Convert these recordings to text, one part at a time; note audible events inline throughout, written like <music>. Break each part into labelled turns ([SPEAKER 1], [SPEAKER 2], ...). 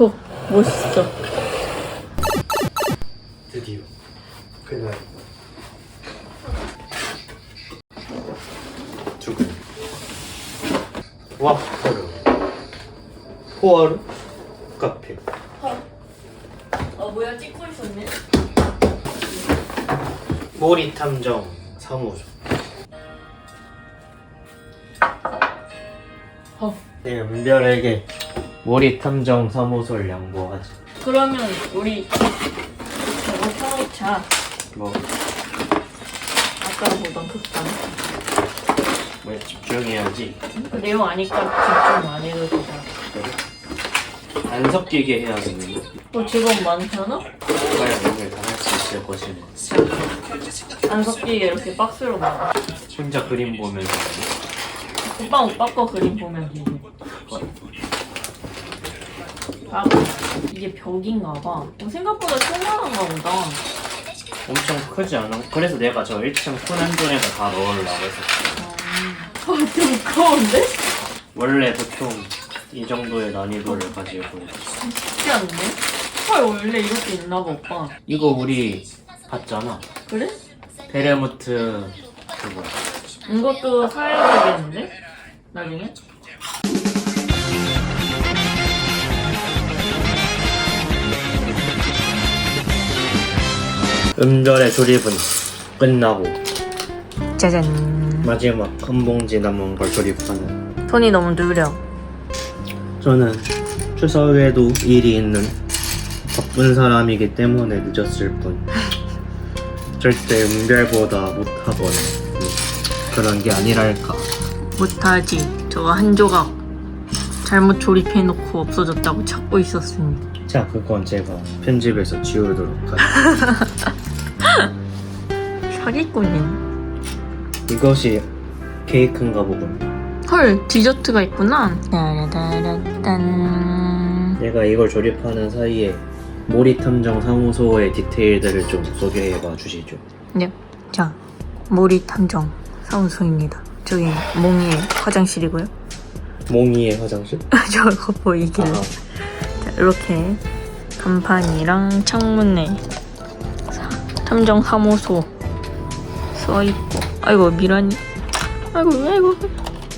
[SPEAKER 1] 어, 멋있어.
[SPEAKER 2] 드디어. 그날. 두근 와퍼르 포아르 카페.
[SPEAKER 1] 어, 뭐야, 찍고 있었네.
[SPEAKER 2] 모리 탐정 사무소.
[SPEAKER 1] 어.
[SPEAKER 2] 내 은별에게 모리 탐정 사무소를 양보하지
[SPEAKER 1] 그러면 우리 저거 사놓자.
[SPEAKER 2] 뭐
[SPEAKER 1] 아까 보던 극단.
[SPEAKER 2] 왜 집중해야지
[SPEAKER 1] 내용 아니까 집중 안 해도 되잖아.
[SPEAKER 2] 안 섞이게 해야겠는데
[SPEAKER 1] 너 직업 많잖아?
[SPEAKER 2] 과연 오늘 당할 수 있을 것이네
[SPEAKER 1] 안 섞이게 이렇게 박스로 나와.
[SPEAKER 2] 혼자 그림 보면서
[SPEAKER 1] 오빠 오빠 거 그림 보면 되지. 아, 이게 벽인가 봐. 어, 생각보다 조그만한가 보다.
[SPEAKER 2] 엄청 크지 않아? 그래서 내가 저 1층 푸른존에다 다 넣으려고 했었어
[SPEAKER 1] 아, 좀 무거운데?
[SPEAKER 2] 원래 보통 이 정도의 난이도를 가지고
[SPEAKER 1] 쉽지 않네? 헐, 원래 이렇게 있나 봐, 오빠.
[SPEAKER 2] 이거 우리 봤잖아
[SPEAKER 1] 그래?
[SPEAKER 2] 베레무트 그거
[SPEAKER 1] 이것도 사야 되겠는데? 나중에?
[SPEAKER 2] 음절의 조립은 끝나고
[SPEAKER 1] 짜잔.
[SPEAKER 2] 마지막 한 봉지 남은 걸 조립하는
[SPEAKER 1] 손이 너무 느려.
[SPEAKER 2] 저는 추석에도 일이 있는 바쁜 사람이기 때문에 늦었을 뿐 <laughs> 절대 은별보다 못하거나 음, 그런 게 아니랄까
[SPEAKER 1] 못하지. 저거 한 조각 잘못 조립해놓고 없어졌다고 찾고 있었습니다.
[SPEAKER 2] 자 그건 제가 편집해서 지우도록 하겠습니다 <laughs>
[SPEAKER 1] 사기꾼이네.
[SPEAKER 2] 이것이 케이크인가 보군
[SPEAKER 1] 헐, 디저트가 있구나. 따라따라딴.
[SPEAKER 2] 내가 이걸 조립하는 사이에 모리 탐정 사무소의 디테일들을 좀 소개해봐 주시죠
[SPEAKER 1] 네. 자, 모리 탐정 사무소입니다. 저기 몽이의 화장실이고요.
[SPEAKER 2] 몽이의 화장실? <laughs>
[SPEAKER 1] 저거 보이길래.
[SPEAKER 2] 아,
[SPEAKER 1] 자, 이렇게 간판이랑 창문에 사- 탐정 사무소 써 있고. 아이고 미란이. 아이고 아이고.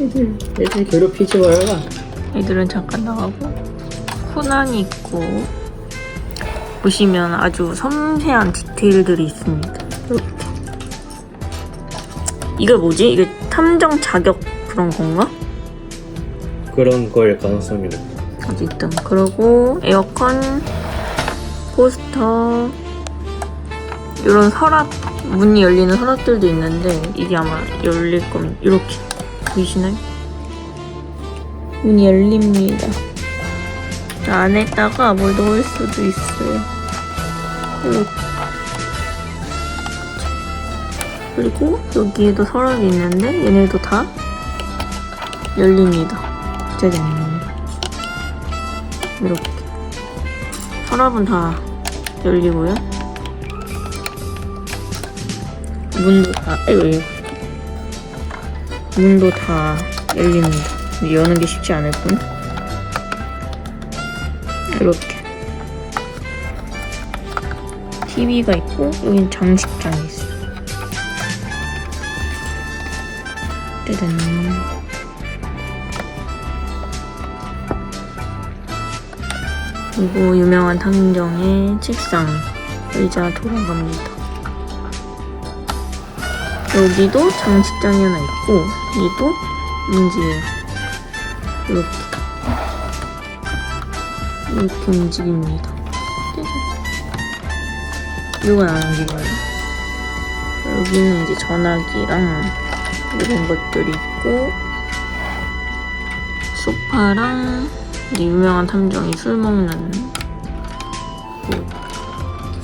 [SPEAKER 2] 애들 애들 괴롭히지 말라
[SPEAKER 1] 애들은 잠깐 나가고 코난이 있고 보시면 아주 섬세한 디테일들이 있습니다. 이렇게. 이거 뭐지? 이게 탐정 자격 그런 건가?
[SPEAKER 2] 그런 거일 가능성이 높아
[SPEAKER 1] 어쨌든 그러고 에어컨 포스터 이런 서랍 문이 열리는 서랍들도 있는데 이게 아마 열릴 겁니다 이렇게 보이시나요? 문이 열립니다. 안에다가 뭘 넣을 수도 있어요. 그리고 여기에도 서랍이 있는데 얘네도 다 열립니다. 짜잔 이렇게. 서랍은 다 열리고요 문도 다 이거. 문도 다 열립니다 여는 게 쉽지 않을 뿐. 이렇게. TV가 있고 여긴 장식장이 있어요 짜잔 그리고 유명한 탐정의 책상. 의자 돌아갑니다. 여기도 장식장이 하나 있고 여기도 문지예요. 이렇게 이렇게 움직입니다. 이건 안 움직여요. 여기는 이제 전화기랑 이런 것들이 있고 소파랑 유명한 탐정이 술 먹는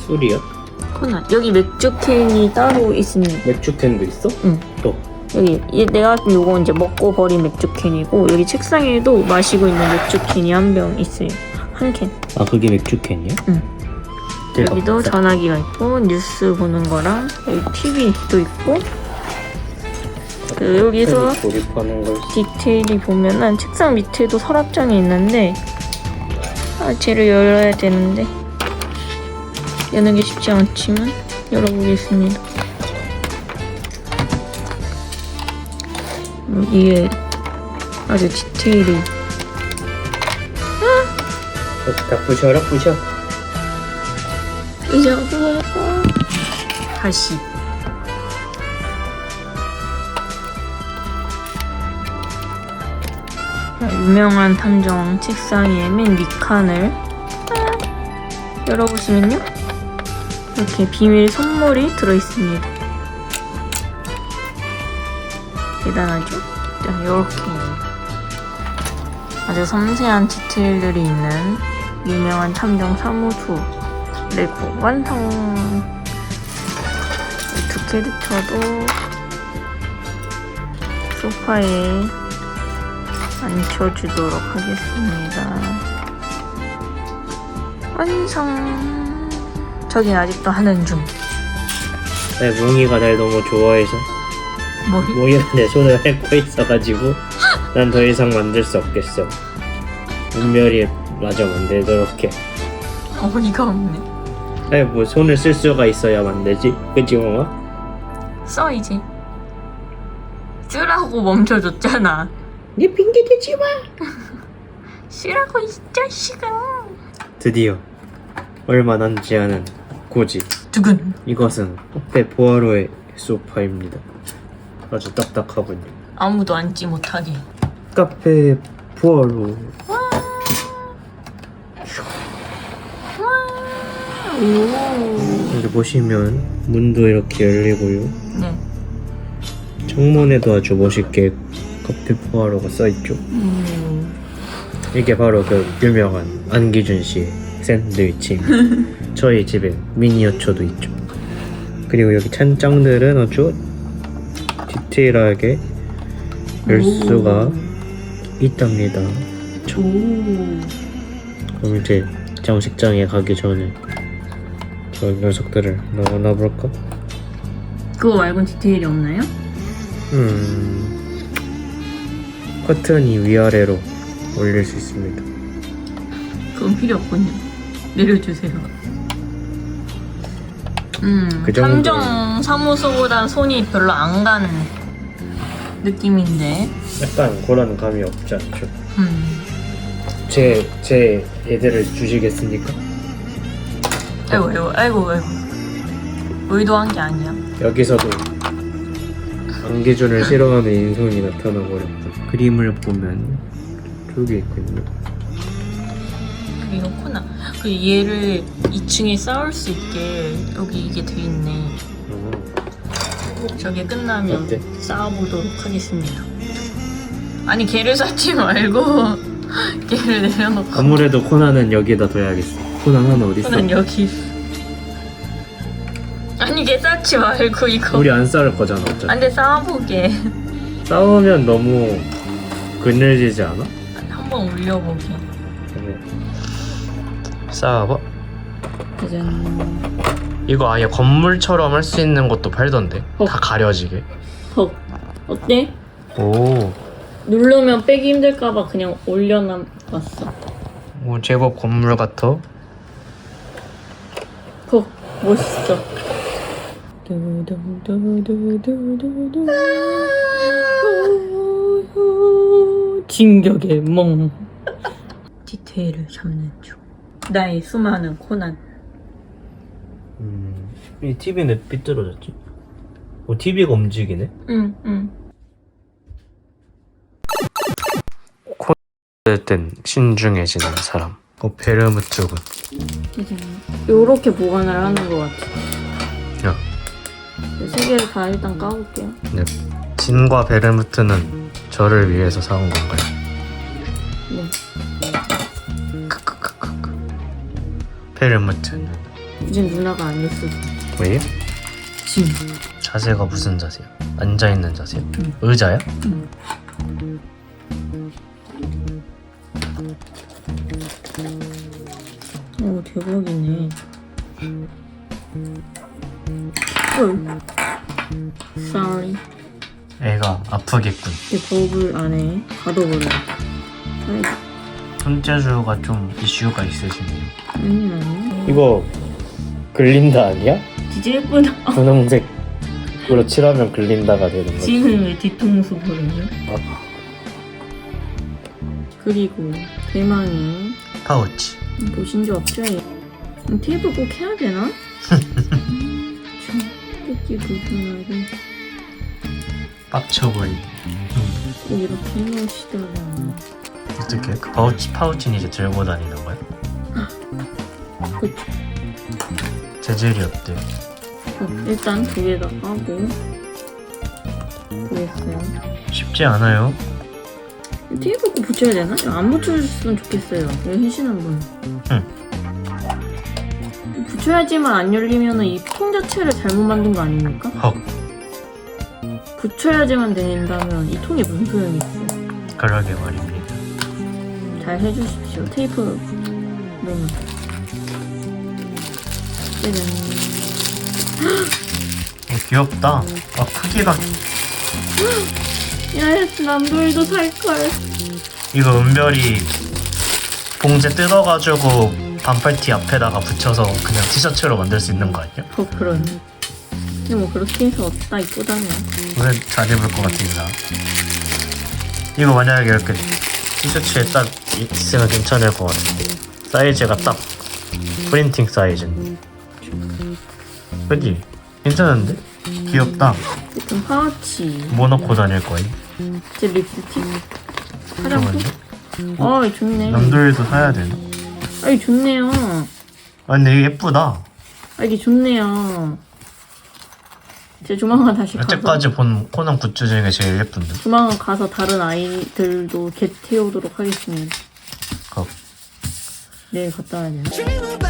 [SPEAKER 2] 술이야?
[SPEAKER 1] 코난 여기 맥주 캔이 따로 있습니다.
[SPEAKER 2] 맥주 캔도 있어?
[SPEAKER 1] 응.
[SPEAKER 2] 또
[SPEAKER 1] 여기 얘 내가 요거 이제 먹고 버린 맥주 캔이고 여기 책상에도 마시고 있는 맥주 캔이 한 병 있어요. 한 캔.
[SPEAKER 2] 아 그게 맥주 캔이야?
[SPEAKER 1] 응.
[SPEAKER 2] 대박.
[SPEAKER 1] 여기도 전화기가 있고 뉴스 보는 거랑 여기 TV도 있고 그 여기서
[SPEAKER 2] 조립하는 걸
[SPEAKER 1] 디테일이 보면은 책상 밑에도 서랍장이 있는데 아, 쟤를 열어야 되는데 여는 게 쉽지 않지만 열어보겠습니다. 음, 이게 아주 디테일이
[SPEAKER 2] 어, 다 부셔라 부셔
[SPEAKER 1] 이제 어두워요. 다시. 자, 유명한 탐정 책상의 맨 윗칸을 아, 열어보시면요. 이렇게 비밀 선물이 들어있습니다. 대단하죠? 자, 이렇게 아주 섬세한 디테일들이 있는 유명한 탐정 사무소 레고 완성! 이두 캐릭터도 소파에 앉혀주도록 하겠습니다. 완성! 저긴 아직도 하는 중.
[SPEAKER 2] 내 몽이가 날 너무 좋아해서
[SPEAKER 1] 뭐,
[SPEAKER 2] 몽이가 내 손을 핥고 있어가지고 난 더 이상 만들 수 없겠어 은멸이 마저 만들도록 해
[SPEAKER 1] 어이가 없네.
[SPEAKER 2] 아니 뭐 손을 쓸 수가 있어야 만들지 그치 몽아?
[SPEAKER 1] 써, 이제. 쓰라고 멈춰줬잖아.
[SPEAKER 2] 네 핑계 대지 마 <laughs>
[SPEAKER 1] 쓰라고, 이 자식아.
[SPEAKER 2] 드디어 얼마 남지 않은 고지
[SPEAKER 1] 두근.
[SPEAKER 2] 이것은 카페 보아로의 소파입니다 아주 딱딱하군요
[SPEAKER 1] 아무도 앉지 못하게.
[SPEAKER 2] 카페 보아로
[SPEAKER 1] 오.
[SPEAKER 2] 여기 보시면 문도 이렇게 열리고요
[SPEAKER 1] 네.
[SPEAKER 2] 창문에도 아주 멋있게 카페 포아로가 써있죠
[SPEAKER 1] 음.
[SPEAKER 2] 이게 바로 그 유명한 안기준 씨의 샌드위치 저희 집에 미니어처도 있죠 그리고 여기 찬장들은 아주 디테일하게 열 수가 있답니다
[SPEAKER 1] 오.
[SPEAKER 2] 그럼 이제 장식장에 가기 전에 저 녀석들을 넣어놔 볼까?
[SPEAKER 1] 그거 말곤 디테일이 없나요?
[SPEAKER 2] 음 커튼이 위아래로 올릴 수 있습니다
[SPEAKER 1] 그건 필요 없군요. 내려주세요. 음,
[SPEAKER 2] 그 정도.
[SPEAKER 1] 탐정 사무소보단 손이 별로 안 가는 느낌인데.
[SPEAKER 2] 약간 그런 감이 없지 않죠
[SPEAKER 1] 음.
[SPEAKER 2] 제, 제 애들을 주시겠습니까?
[SPEAKER 1] 아이고, 아이고, 아이고, 아이고. 의도한 게 아니야.
[SPEAKER 2] 여기서도 안기준을 싫어하는 인성이 나타나 버렸다 그림을 보면 저기 있군요
[SPEAKER 1] 코나. 그 얘를 2층에 쌓을 수 있게 여기 이게 돼 있네.
[SPEAKER 2] 어,
[SPEAKER 1] 저게 끝나면
[SPEAKER 2] 어때?
[SPEAKER 1] 쌓아보도록 하겠습니다. 아니 걔를 쌓지 말고 <laughs> 걔를 내려놓고
[SPEAKER 2] 아무래도 코난은 여기다 둬야겠어 코난 하나 어디 있어?
[SPEAKER 1] 저는 여기. 아니 걔 쌓지 말고 이거
[SPEAKER 2] 우리 안 싸울 거잖아 어차피
[SPEAKER 1] 안돼 쌓아보게
[SPEAKER 2] 싸우면 너무 그늘지지 않아?
[SPEAKER 1] 한 번 올려보게
[SPEAKER 2] 싸워봐.
[SPEAKER 1] 짜잔
[SPEAKER 2] 이거 아예 건물처럼 할 수 있는 것도 팔던데.
[SPEAKER 1] 어.
[SPEAKER 2] 다 가려지게.
[SPEAKER 1] 헉 어때?
[SPEAKER 2] 오,
[SPEAKER 1] 누르면 빼기 힘들까봐 그냥 올려놨어.
[SPEAKER 2] 오 제법 건물 같아.
[SPEAKER 1] 헉 멋있어. 두둥두두두두두두. 진격의 梦디테일을 잡는 중 나의 수많은 코난
[SPEAKER 2] 음, 이 TV는 삐뚤어졌지? 오, TV가 움직이네?
[SPEAKER 1] 응 응
[SPEAKER 2] 땐 신중해지는 사람 어, 베르무트군
[SPEAKER 1] 요렇게 보관을 하는 것 같아
[SPEAKER 2] 야,
[SPEAKER 1] 세 개를 다 일단 까볼게요
[SPEAKER 2] 네. 진과 베르무트는 저를 위해서 사온 건가요?
[SPEAKER 1] 네
[SPEAKER 2] 베르무트
[SPEAKER 1] 이젠 누나가 아니었어
[SPEAKER 2] 왜?
[SPEAKER 1] 진
[SPEAKER 2] 자세가 무슨 자세야? 앉아있는 자세야?
[SPEAKER 1] 응.
[SPEAKER 2] 의자야?
[SPEAKER 1] 응. 오 대박이네 헐 sorry
[SPEAKER 2] 애가 아프겠군
[SPEAKER 1] 이 버블 안에 가둬버려 아이고
[SPEAKER 2] 손재주가 좀 이슈가 있으시네요.
[SPEAKER 1] 음,
[SPEAKER 2] 이거 글린다 아니야?
[SPEAKER 1] 진짜 예쁘다.
[SPEAKER 2] 분홍색으로 칠하면 글린다가 되는 거지.
[SPEAKER 1] 지는 왜 뒤통수 보이냐?
[SPEAKER 2] 아,
[SPEAKER 1] 그리고 대망의
[SPEAKER 2] 파우치.
[SPEAKER 1] 보신 적 없죠? 얘? 음, 테이프 꼭 해야 되나? <laughs> 뜯기 불편하게
[SPEAKER 2] 빡쳐버리.
[SPEAKER 1] 꼭 이렇게 해놓으시더라.
[SPEAKER 2] 어떻게 그 파우치 파우치는 이제 들고 다니는 거야?
[SPEAKER 1] 그쵸.
[SPEAKER 2] 재질이 어때?
[SPEAKER 1] 어, 일단 두 개다 하고 보겠어요.
[SPEAKER 2] 쉽지 않아요.
[SPEAKER 1] 테이프 꼭 붙여야 되나? 이거 안 붙여줬으면 좋겠어요. 이거 해시는 분. 붙여야지만 안 열리면은 이통 자체를 잘못 만든 거 아닙니까?
[SPEAKER 2] 헉
[SPEAKER 1] 붙여야지만 된다면 이 통이 무슨 소용이 있어요?
[SPEAKER 2] 그러게 말입니다.
[SPEAKER 1] 잘 해주십시오. 테이프 너무 짜잔.
[SPEAKER 2] 어, 귀엽다. 아 크기가
[SPEAKER 1] 야, 남돌도 살 걸.
[SPEAKER 2] 이거 은별이 봉제 뜯어가지고 반팔티 앞에다가 붙여서 그냥 티셔츠로 만들 수 있는 거 아니야?
[SPEAKER 1] 어, 그러네. 근데 뭐 그렇게 해서 어디다 이쁘다며.
[SPEAKER 2] 왜잘 입을 것 같은가? 이거 만약에 이렇게 티셔츠에 딱 있으면 괜찮을 것 같은데 사이즈가 딱 프린팅 사이즈 그지? 괜찮은데? 귀엽다
[SPEAKER 1] 어쨌든 파우치.
[SPEAKER 2] 뭐 넣고 다닐 거임?
[SPEAKER 1] 제 립스틱. 화장품?
[SPEAKER 2] 좋은데?
[SPEAKER 1] 어, 좋네.
[SPEAKER 2] 남들도 사야 되나?
[SPEAKER 1] 아, 이 좋네요.
[SPEAKER 2] 아 근데 이게 예쁘다
[SPEAKER 1] 아, 이게 좋네요. 제 조만간 다시 가서
[SPEAKER 2] 여태까지 본 코난 굿즈 중에 제일 예쁜데
[SPEAKER 1] 조만간 가서 다른 아이들도 겟 태우도록 하겠습니다.
[SPEAKER 2] 거.
[SPEAKER 1] 내일 갔다 와야 되나?